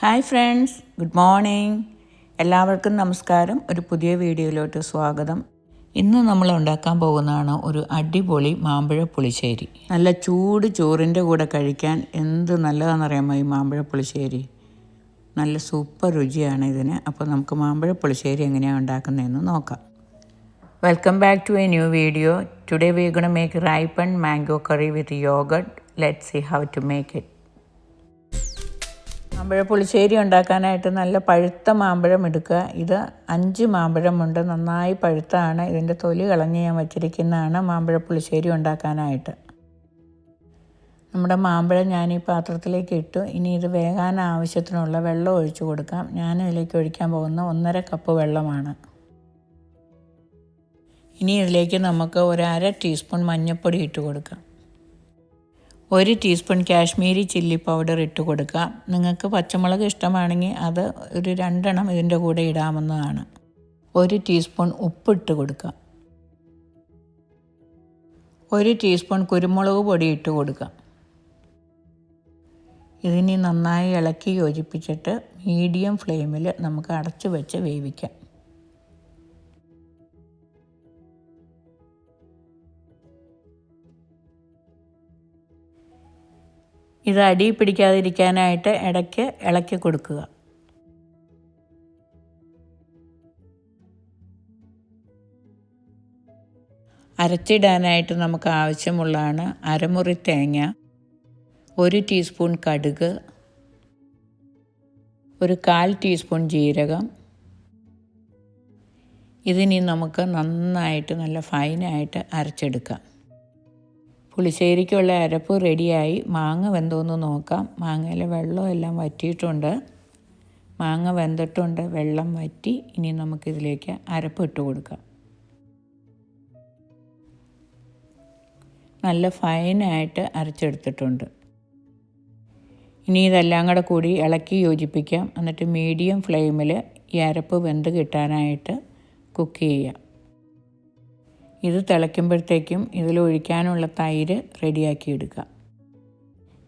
Hi friends good morning. എല്ലാവർക്കും നമസ്കാരം. ഒരു പുതിയ വീഡിയോയിലോട്ട് സ്വാഗതം. ഇന്ന് നമ്മൾ ഉണ്ടാക്കാൻ പോകുന്നതാണ് ഒരു അടിപൊളി മാമ്പഴ പുളിശ്ശേരി. നല്ല ചൂട് ചോറിന്റെ കൂടെ കഴിക്കാൻ എന്ത് നല്ലതാണെന്നറിയാമോ ഈ മാമ്പഴ പുളിശ്ശേരി? നല്ല സൂപ്പർ രുചിയാണ് ഇതിന്. അപ്പോൾ നമുക്ക് മാമ്പഴ പുളിശ്ശേരി എങ്ങനെയാണ് ഉണ്ടാക്കുന്നതെന്ന് നോക്കാം. Welcome back to a new video today we gonna make ripen mango curry with yoghurt let see how to make it മാമ്പഴ പുളിശ്ശേരി ഉണ്ടാക്കാനായിട്ട് നല്ല പഴുത്ത മാമ്പഴം എടുക്കുക. ഇത് അഞ്ച് മാമ്പഴമുണ്ട്. നന്നായി പഴുത്താണ്. ഇതിന്റെ തൊലി കളഞ്ഞ് ഞാൻ വച്ചിരിക്കുന്നതാണ് മാമ്പഴ പുളിശ്ശേരി ഉണ്ടാക്കാനായിട്ട്. നമ്മുടെ മാമ്പഴം ഞാൻ ഈ പാത്രത്തിലേക്ക് ഇട്ടു. ഇനി ഇത് വേകാൻ ആവശ്യത്തിനുള്ള വെള്ളം ഒഴിച്ചു കൊടുക്കാം. ഞാൻ ഇതിലേക്ക് ഒഴിക്കാൻ പോകുന്ന ഒന്നര കപ്പ് വെള്ളമാണ്. ഇനി ഇതിലേക്ക് നമുക്ക് ഒരു അര ടീസ്പൂൺ മഞ്ഞൾപ്പൊടി ഇട്ട് കൊടുക്കാം. ഒരു ടീസ്പൂൺ കാശ്മീരി ചില്ലി പൗഡർ ഇട്ട് കൊടുക്കുക. നിങ്ങൾക്ക് പച്ചമുളക് ഇഷ്ടമാണെങ്കിൽ അത് ഒരു രണ്ടെണ്ണം ഇതിന്റെ കൂടെ ഇടാമെന്നതാണ് ഒരു ടീസ്പൂൺ ഉപ്പിട്ട് കൊടുക്കുക. ഒരു ടീസ്പൂൺ കുരുമുളക് പൊടി ഇട്ട് കൊടുക്കുക. ഇതിനി നന്നായി ഇളക്കി യോജിപ്പിച്ചിട്ട് മീഡിയം ഫ്ലെയിമിൽ നമുക്ക് അടച്ചു വെച്ച് വേവിക്കാം. ഇത് അടി പിടിക്കാതിരിക്കാനായിട്ട് ഇടയ്ക്ക് ഇളക്കി കൊടുക്കുക. അരച്ചിടാനായിട്ട് നമുക്ക് ആവശ്യമുള്ളതാണ് അരമുറി തേങ്ങ ഒരു ടീസ്പൂൺ കടുക് ഒരു കാൽ ടീസ്പൂൺ ജീരകം. ഇതിനി നമുക്ക് നന്നായിട്ട് നല്ല ഫൈനായിട്ട് അരച്ചെടുക്കാം. പുളിശ്ശേരിക്കുള്ള അരപ്പ് റെഡിയായി. മാങ്ങ വെന്തോന്ന് നോക്കാം. മാങ്ങയിലെ വെള്ളം എല്ലാം വറ്റിയിട്ടുണ്ട്. മാങ്ങ വെന്തിട്ടുണ്ട്. വെള്ളം വറ്റി. ഇനി നമുക്കിതിലേക്ക് അരപ്പ് ഇട്ട് കൊടുക്കാം. നല്ല ഫൈനായിട്ട് അരച്ചെടുത്തിട്ടുണ്ട്. ഇനി ഇതെല്ലാം കൂടെ കൂടി ഇളക്കി യോജിപ്പിക്കാം. എന്നിട്ട് മീഡിയം ഫ്ലെയിമിൽ ഈ അരപ്പ് വെന്ത് കിട്ടാനായിട്ട് കുക്ക് ചെയ്യാം. ഇത് തിളയ്ക്കുമ്പോഴത്തേക്കും ഇതിൽ ഒഴിക്കാനുള്ള തൈര് റെഡിയാക്കി എടുക്കുക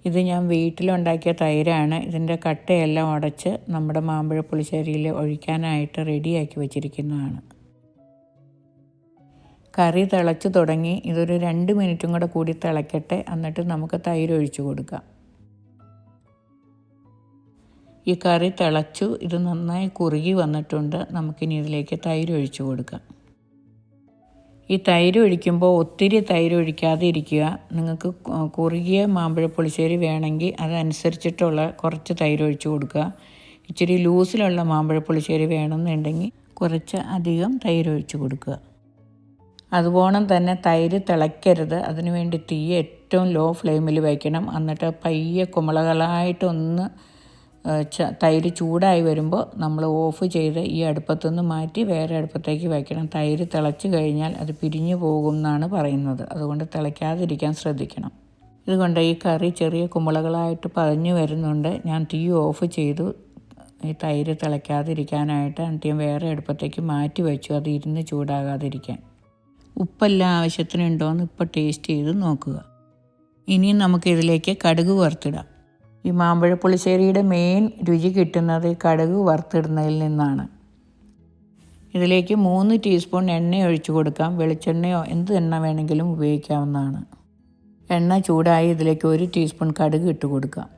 ഇത് ഞാൻ വീട്ടിലുണ്ടാക്കിയ തൈരാണ്. ഇതിന്റെ കട്ടയെല്ലാം ഉടച്ച് നമ്മുടെ മാമ്പഴ പുളിശ്ശേരിയിൽ ഒഴിക്കാനായിട്ട് റെഡിയാക്കി വെച്ചിരിക്കുന്നതാണ്. കറി തിളച്ച് തുടങ്ങി. ഇതൊരു രണ്ട് മിനിറ്റും കൂടെ കൂടി തിളയ്ക്കട്ടെ എന്നിട്ട് നമുക്ക് തൈര് ഒഴിച്ചു കൊടുക്കാം. ഈ കറി തിളച്ചു. ഇത് നന്നായി കുറുകി വന്നിട്ടുണ്ട്. നമുക്കിനി ഇതിലേക്ക് തൈര് ഒഴിച്ചു കൊടുക്കാം. ഈ തൈര് ഒഴിക്കുമ്പോൾ ഒത്തിരി തൈര് ഒഴിക്കാതെ ഇരിക്കുക. നിങ്ങൾക്ക് കുറുകിയ മാമ്പഴ പുളിശ്ശേരി വേണമെങ്കിൽ അതനുസരിച്ചിട്ടുള്ള കുറച്ച് തൈര് ഒഴിച്ച് കൊടുക്കുക. ഇച്ചിരി ലൂസിലുള്ള മാമ്പഴ പുളിശ്ശേരി വേണമെന്നുണ്ടെങ്കിൽ കുറച്ച് അധികം തൈര് ഒഴിച്ച് കൊടുക്കുക. അതുപോലെ തന്നെ തൈര് തിളയ്ക്കരുത്. അതിനുവേണ്ടി തീ ഏറ്റവും ലോ ഫ്ലെയിമിൽ വയ്ക്കണം. എന്നിട്ട് പയ്യെ കുമ്പളകളായിട്ടൊന്ന് തൈര് ചൂടായി വരുമ്പോൾ നമ്മൾ ഓഫ് ചെയ്ത് ഈ അടുപ്പത്തുനിന്ന് മാറ്റി വേറെ അടുപ്പത്തേക്ക് വയ്ക്കണം. തൈര് തിളച്ച് കഴിഞ്ഞാൽ അത് പിരിഞ്ഞു പോകും എന്നാണ് പറയുന്നത്. അതുകൊണ്ട് തിളയ്ക്കാതിരിക്കാൻ ശ്രദ്ധിക്കണം. ഇതുകൊണ്ട് ഈ കറി ചെറിയ കുമ്പളകളായിട്ട് പതഞ്ഞു വരുന്നുണ്ട്. ഞാൻ തീ ഓഫ് ചെയ്തു. ഈ തൈര് തിളയ്ക്കാതിരിക്കാനായിട്ട് അന്ത്യം വേറെ അടുപ്പത്തേക്ക് മാറ്റി വെച്ചു. അത് ഇരുന്ന് ചൂടാകാതിരിക്കാൻ. ഉപ്പെല്ലാം ആവശ്യത്തിനുണ്ടോയെന്ന് ഇപ്പോൾ ടേസ്റ്റ് ചെയ്ത് നോക്കുക. ഇനിയും നമുക്കിതിലേക്ക് കടുക് വറുത്തിടാം. ഈ മാമ്പഴ പുളിശ്ശേരിയുടെ മെയിൻ രുചി കിട്ടുന്നത് കടുക് വറുത്തിടുന്നതിൽ നിന്നാണ്. ഇതിലേക്ക് മൂന്ന് ടീസ്പൂൺ എണ്ണ ഒഴിച്ചു കൊടുക്കാം. വെളിച്ചെണ്ണയോ എന്ത് എണ്ണ വേണമെങ്കിലും ഉപയോഗിക്കാവുന്നതാണ്. എണ്ണ ചൂടായി ഇതിലേക്ക് ഒരു ടീസ്പൂൺ കടുക് ഇട്ട് കൊടുക്കാം.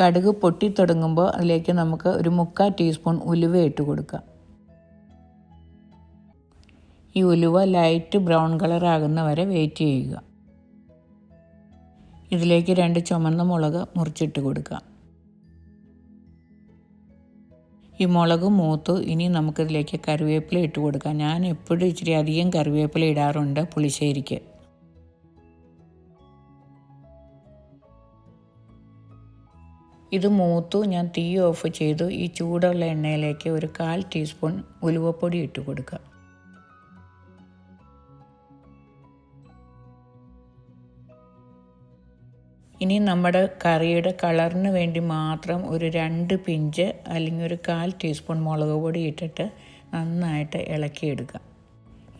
കടുക് പൊട്ടിത്തുടങ്ങുമ്പോൾ അതിലേക്ക് നമുക്ക് ഒരു മുക്കാൽ ടീസ്പൂൺ ഉലുവ ഇട്ട് കൊടുക്കാം. ഈ ഉലുവ ലൈറ്റ് ബ്രൗൺ കളർ ആകുന്ന വരെ വെയിറ്റ് ചെയ്യുക. ഇതിലേക്ക് രണ്ട് ചുമന്ന മുളക് മുറിച്ചിട്ട് കൊടുക്കുക ഈ മുളക് മൂത്തു ഇനി നമുക്കിതിലേക്ക് കറിവേപ്പില ഇട്ട് കൊടുക്കാം. ഞാൻ എപ്പോഴും ഇച്ചിരി അധികം കറിവേപ്പില ഇടാറുണ്ട് പുളിശ്ശേരിക്ക്. ഇത് മൂത്തു ഞാൻ തീ ഓഫ് ചെയ്തു. ഈ ചൂടുള്ള എണ്ണയിലേക്ക് ഒരു കാൽ ടീസ്പൂൺ ഉലുവപ്പൊടി ഇട്ട് കൊടുക്കുക ഇനി നമ്മുടെ കറിയുടെ കളറിന് വേണ്ടി മാത്രം ഒരു രണ്ട് പിഞ്ച് അല്ലെങ്കിൽ ഒരു കാൽ ടീസ്പൂൺ മുളക് പൊടി ഇട്ടിട്ട് നന്നായിട്ട് ഇളക്കിയെടുക്കാം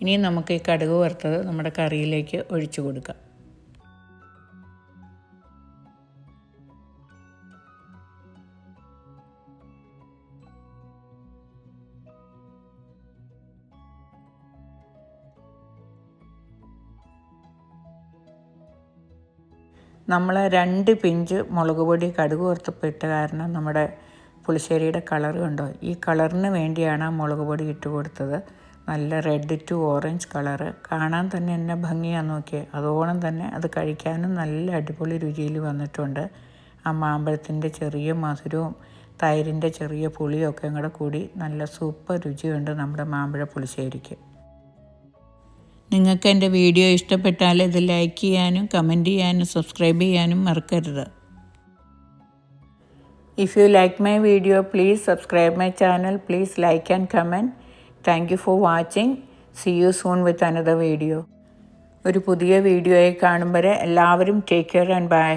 ഇനി നമുക്ക് ഈ കടുക് വറുത്തത് നമ്മുടെ കറിയിലേക്ക് ഒഴിച്ചു കൊടുക്കാം. നമ്മൾ രണ്ട് പിഞ്ച് മുളക് പൊടി കടുക് വറുത്തപ്പിട്ട കാരണം നമ്മുടെ പുളിശ്ശേരിയുടെ കളർ കണ്ടോ? ഈ കളറിന് വേണ്ടിയാണ് മുളക് പൊടി ഇട്ട് കൊടുത്തത്. നല്ല റെഡ് ടു ഓറഞ്ച് കളറ്. കാണാൻ തന്നെ എന്നെ ഭംഗിയാന്ന് നോക്കിയത് അതോളം തന്നെ അത് കഴിക്കാനും നല്ല അടിപൊളി രുചിയിൽ വന്നിട്ടുണ്ട്. ആ മാമ്പഴത്തിന്റെ ചെറിയ മധുരവും തൈരിന്റെ ചെറിയ പുളിയൊക്കെ കൂടെ കൂടി നല്ല സൂപ്പർ രുചിയുണ്ട് നമ്മുടെ മാമ്പഴ പുളിശ്ശേരിക്ക്. നിങ്ങൾക്ക് എന്റെ വീഡിയോ ഇഷ്ടപ്പെട്ടാൽ ഇത് ലൈക്ക് ചെയ്യാനും കമന്റ് ചെയ്യാനും സബ്സ്ക്രൈബ് ചെയ്യാനും മറക്കരുത്. If you like my video please subscribe my channel please like and comment thank you for watching see you soon with another video ഒരു പുതിയ വീഡിയോയെ കാണും വരെ എല്ലാവരും ടേക്ക് കെയർ ആൻഡ് ബൈ